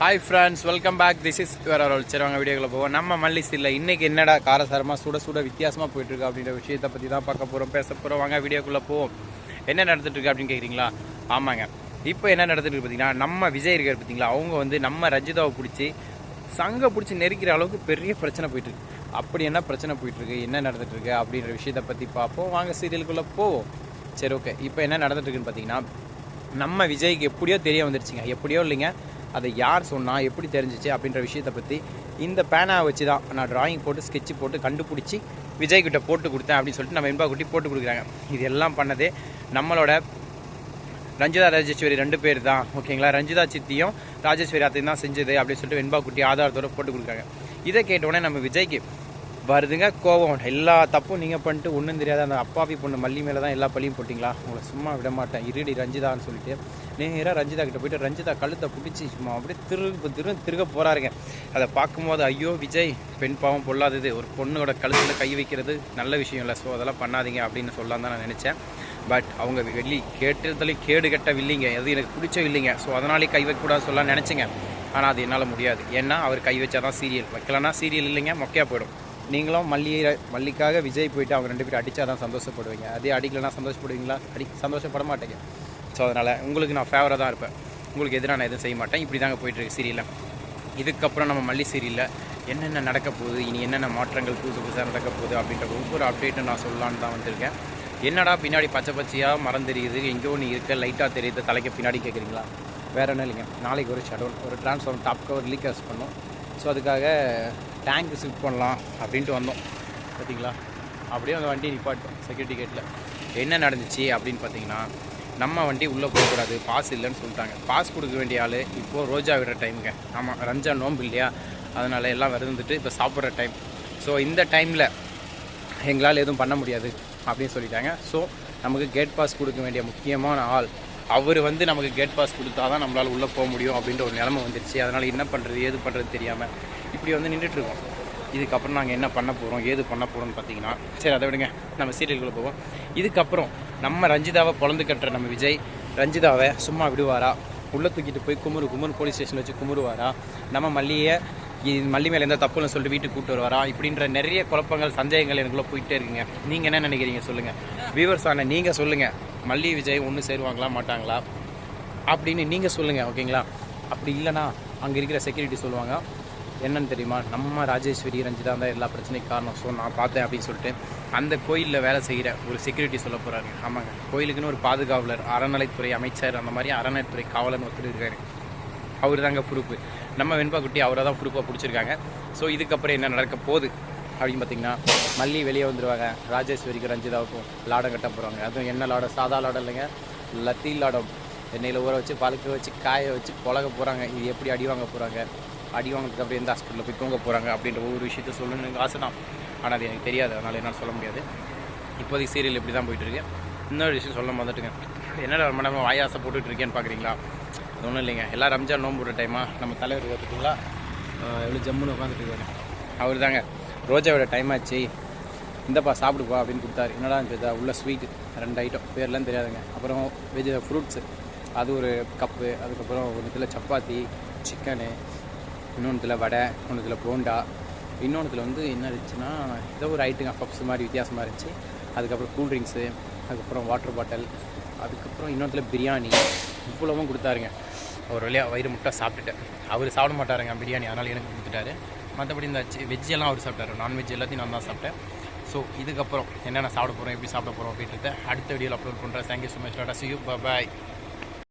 Hi friends welcome back this is வேற ஒரு சரி வாங்க வீடியோக்குள்ள போவோம். நம்ம மல்லிஸ்டில் இன்னைக்கு என்னடா காரசாரமாக சுட சுட வித்தியாசமாக போயிட்டு இருக்கு அப்படின்ற விஷயத்தை பற்றி தான் பார்க்க போகிறோம் பேச போகிறோம் வாங்க வீடியோக்குள்ளே போவோம். என்ன நடந்துட்டு இருக்கு அப்படின்னு கேட்குறீங்களா ஆமாங்க. இப்போ என்ன நடந்துட்டு பார்த்தீங்கன்னா நம்ம விஜய் இருக்கார் பார்த்தீங்களா? அவங்க வந்து நம்ம ரஞ்சிதாவை பிடிச்சி சங்கை பிடிச்சி நெருக்கிற அளவுக்கு பெரிய பிரச்சனை போயிட்டு இருக்கு அப்படி என்ன பிரச்சனை போயிட்டு இருக்கு என்ன நடந்துட்டு இருக்கு அப்படின்ற விஷயத்தை பற்றி பார்ப்போம். வாங்க சீரியலுக்குள்ளே போவோம். சரி ஓகே இப்போ என்ன நடந்துட்டு இருக்குன்னு பார்த்தீங்கன்னா நம்ம விஜய்க்கு எப்படியோ தெரிய வந்துருச்சுங்க. எப்படியோ இல்லைங்க. அதை யார் சொன்னால் எப்படி தெரிஞ்சிச்சு அப்படின்ற விஷயத்தை பற்றி இந்த பேனாவை வச்சு தான் நான் டிராயிங் போட்டு ஸ்கெட்ச் போட்டு கண்டுபிடிச்சி விஜய் கிட்ட போட்டு கொடுத்தேன் அப்படின்னு சொல்லிட்டு நம்ம இன்பா குட்டி போட்டு கொடுக்குறாங்க. இது எல்லாம் பண்ணதே நம்மளோட ரஞ்சிதா ராஜேஸ்வரி ரெண்டு பேர் தான் ஓகேங்களா ரஞ்சிதா சித்தியும் ராஜேஸ்வரி அத்தையும் தான் செஞ்சது அப்படின்னு சொல்லிட்டு வெண்பா குட்டி ஆதாரத்தோட போட்டு கொடுக்குறாங்க. இதை கேட்டோடனே நம்ம விஜய்க்கு வருதுங்க கோபம். எல்லா தப்பும் நீங்கள் பண்ணிட்டு ஒன்றும் தெரியாத அந்த அப்பாவி பொண்ணு மல்லி மேலே தான் எல்லா பள்ளியும் போட்டிங்களா? உங்களை சும்மா விட மாட்டேன். இருடி ரஞ்சிதான்னு சொல்லிட்டு நேராக ரஞ்சிதா கிட்ட போயிட்டு ரஞ்சிதா கழுத்தை பிடிச்சி சும்மா அப்படியே திரு திரு திருக போகிறாருங்க அதை பார்க்கும்போது ஐயோ விஜய் பெண் பாவம் பொல்லாதது. ஒரு பொண்ணோட கழுத்தில் கை வைக்கிறது நல்ல விஷயம் இல்லை. ஸோ அதெல்லாம் பண்ணாதீங்க அப்படின்னு சொல்லலாம் தான் நான் நினச்சேன். பட் அவங்க வெள்ளி கேட்டதுலேயும் கேடு கெட்ட வில்லிங்க. அது எனக்கு பிடிச்ச இல்லைங்க ஸோ அதனாலே கை வைக்கக்கூடாது சொல்லலாம் நினச்சிங்க. ஆனால் அது என்னால் முடியாது. ஏன்னா அவர் கை வச்சா தான் சீரியல் வைக்கலன்னா சீரியல் இல்லைங்க. மொக்கையாக போயிடும். நீங்களும் மல்லி மல்லிக்காக விஜய் போயிட்டு அவங்க ரெண்டு பேரும் அடித்தா தான் சந்தோஷப்படுவீங்க. அதே அடிக்கலைன்னா சந்தோஷப்படுவீங்களா? அடி சந்தோஷப்பட மாட்டேங்க ஸோ அதனால் உங்களுக்கு நான் ஃபேவராக தான் இருப்பேன். உங்களுக்கு எதிராக நான் எதுவும் செய்ய மாட்டேன். இப்படி தாங்க போயிட்டுருக்கு சீரியலில் இதுக்கப்புறம் நம்ம மல்லி சீரியலில் என்னென்ன நடக்க போகுது? இனி என்னென்ன மாற்றங்கள் புதுசு புதுசாக நடக்க போகுது? அப்படின்ற ஒவ்வொரு அப்டேட்டும் நான் சொல்லலான்னு தான் வந்திருக்கேன். என்னடா பின்னாடி பச்சை பச்சையாக மரம் தெரியுது? எங்கேயோ ஒன்று இருக்க லைட்டாக தெரியுது தலைக்கு பின்னாடி கேட்குறீங்களா வேறு என்ன இல்லைங்க. நாளைக்கு ஒரு ஷடவுன் ஒரு டிரான்ஸ்ஃபார்ம் டாப் கவர் லீக்கர்ஸ் பண்ணோம். ஸோ அதுக்காக டேங்க் ஷிஃப்ட் பண்ணலாம் அப்படின்ட்டு வந்தோம். பார்த்தீங்களா அப்படியே அந்த வண்டி நிப்பாட்டோம் செக்யூரிட்டி கேட்டில் என்ன நடந்துச்சு அப்படின்னு பார்த்தீங்கன்னா நம்ம வண்டி உள்ளே போகக்கூடாது பாஸ் இல்லைன்னு சொல்லிட்டாங்க. பாஸ் கொடுக்க வேண்டிய ஆள் இப்போது ரோஜா விடுற டைமுங்க ஆமாம் ரம்ஜான் நோம்பு இல்லையா? அதனால் எல்லாம் வந்துட்டு இப்போ சாப்பிட்ற டைம் ஸோ இந்த டைமில் எங்களால் எதுவும் பண்ண முடியாது அப்படின்னு சொல்லிட்டாங்க. ஸோ நமக்கு கேட் பாஸ் கொடுக்க வேண்டிய முக்கியமான ஆள் அவர் வந்து நமக்கு கேட் பாஸ் கொடுத்தா தான் நம்மளால் உள்ளே போக முடியும் அப்படின்ற ஒரு நிலமை வந்துருச்சு. அதனால் என்ன பண்ணுறது ஏது பண்ணுறது தெரியாமல் இப்படி வந்து நின்றுட்டுருக்கோம். இதுக்கப்புறம் நாங்கள் என்ன பண்ண போகிறோம் ஏது பண்ண போகிறோம்னு பார்த்தீங்கன்னா சரி அதை விடுங்க. நம்ம சீரியலுக்குள்ளே போவோம். இதுக்கப்புறம் நம்ம ரஞ்சிதாவை பொழந்து கட்டுற நம்ம விஜய் ரஞ்சிதாவை சும்மா விடுவாரா? உள்ளே தூக்கிட்டு போய் குமுறு குமுறு போலீஸ் ஸ்டேஷனில் வச்சு குமுறுவாரா? நம்ம மல்லியை இது மல்லி மேலே எந்த தப்புன்னு சொல்லிட்டு வீட்டுக்கு கூட்டு வருவாரா? இப்படின்ற நிறைய குழப்பங்கள் சந்தேகங்கள் எனக்குள்ளே போயிட்டே இருக்குங்க. நீங்கள் என்ன நினைக்கிறீங்க சொல்லுங்கள் வியூவர்ஸ் ஆனால் நீங்கள் சொல்லுங்கள் மல்லி விஜய் ஒன்று சேருவாங்களா மாட்டாங்களா? அப்படின்னு நீங்கள் சொல்லுங்கள் ஓகேங்களா அப்படி இல்லைனா அங்கே இருக்கிற செக்யூரிட்டி சொல்லுவாங்க. என்னன்னு தெரியுமா? நம்ம ராஜேஸ்வரி ரஞ்சிதா தான் எல்லா பிரச்சனைக்கு காரணம். ஸோ நான் பார்த்தேன் அப்படின்னு சொல்லிட்டு அந்த கோயிலில் வேலை செய்கிற ஒரு செக்யூரிட்டி சொல்ல போகிறாரு ஆமாங்க. கோயிலுக்குன்னு ஒரு பாதுகாவலர் அறநிலைத்துறை அமைச்சர் அந்த மாதிரி அறநிலைத்துறை காவலர்னு ஒருத்தர் இருக்காரு. அவர் தாங்க பொறுப்பு நம்ம வெண்பா குட்டி அவரை தான் பொறுப்பாக பிடிச்சிருக்காங்க. ஸோ இதுக்கப்புறம் என்ன நடக்க போகுது அப்படின்னு பார்த்தீங்கன்னா மல்லி வெளியே வந்துடுவாங்க ராஜேஸ்வரிக்கு ரஞ்சிதாவுக்கும் லாடம் கட்ட போகிறாங்க அதுவும் என்ன லாடம்? சாதா லாடம் இல்லைங்க. லத்தி லாடம். எண்ணெயில் ஊற வச்சு பழுக்க வச்சு காய வச்சு பழக போகிறாங்க இது எப்படி அடி வாங்க போகிறாங்க அடி வாங்கினதுக்கு அப்படியே இந்த ஹாஸ்பிட்டலில் போய் தூங்க போகிறாங்க அப்படின்ற ஒவ்வொரு விஷயத்த சொல்லணும்னு எனக்கு ஆசை தான். ஆனால் அது எனக்கு தெரியாது. அதனால் என்னால் சொல்ல முடியாது. இப்போதைக்கு சீரியல் இப்படி தான் போயிட்டுருக்கு இன்னொரு விஷயம் சொல்ல மறந்துட்டுங்க. என்னடா ரொம்ப நேரம் வாயாசை போட்டுட்ருக்கேன்னு பார்க்குறீங்களா அது ஒன்றும் இல்லைங்க. எல்லாம் ரம்ஜான் நோம்புற டைமாக நம்ம தலைவர் பார்த்துட்டிங்களா எவ்வளோ ஜம்முன்னு உட்காந்துட்டு இருக்காரு. அவர் தாங்க ரோஜாவோட டைம் ஆச்சு. இந்தப்பா சாப்பிடுப்பா அப்படின்னு கொடுத்தாரு. என்னடா இருந்ததா? உள்ள ஸ்வீட் ரெண்டு ஐட்டம் பேர்லாம் தெரியாதுங்க. அப்புறம் வெஜ் ஃப்ரூட்ஸு அது ஒரு கப்பு அதுக்கப்புறம் ஒன்றுத்தில் சப்பாத்தி சிக்கனு இன்னொன்றுத்தில் வடை ஒன்றுத்தில் போண்டா. இன்னொன்றுத்தில் வந்து என்ன இருந்துச்சுன்னா ஏதோ ஒரு ஐட்டுங்க பப்ஸ் மாதிரி வித்தியாசமாக இருந்துச்சு. அதுக்கப்புறம் கூல் ட்ரிங்க்ஸு அதுக்கப்புறம் வாட்டர் பாட்டில் அதுக்கப்புறம் இன்னொன்றுத்தில் பிரியாணி. இவ்வளவும் கொடுத்தாருங்க. ஒரு வழியாக வயிறு முட்டை சாப்பிட்டுட்டேன். அவர் சாப்பிட மாட்டாருங்க பிரியாணி. அதனால் எனக்கு கொடுத்துட்டாரு. மற்றபடி இந்த வெஜ் எல்லாம் அவர் சாப்பிட்டாரு. நான்வெஜ் எல்லாத்தையும் நான் தான் சாப்பிட்டேன். ஸோ இதுக்கப்புறம் என்னென்ன சாப்பிட போகிறோம் எப்படி சாப்பிட போகிறோம் அப்படின்றத அடுத்த வீடியோவில் அப்லோட் பண்ணுறேன் thank you so much tata see you bye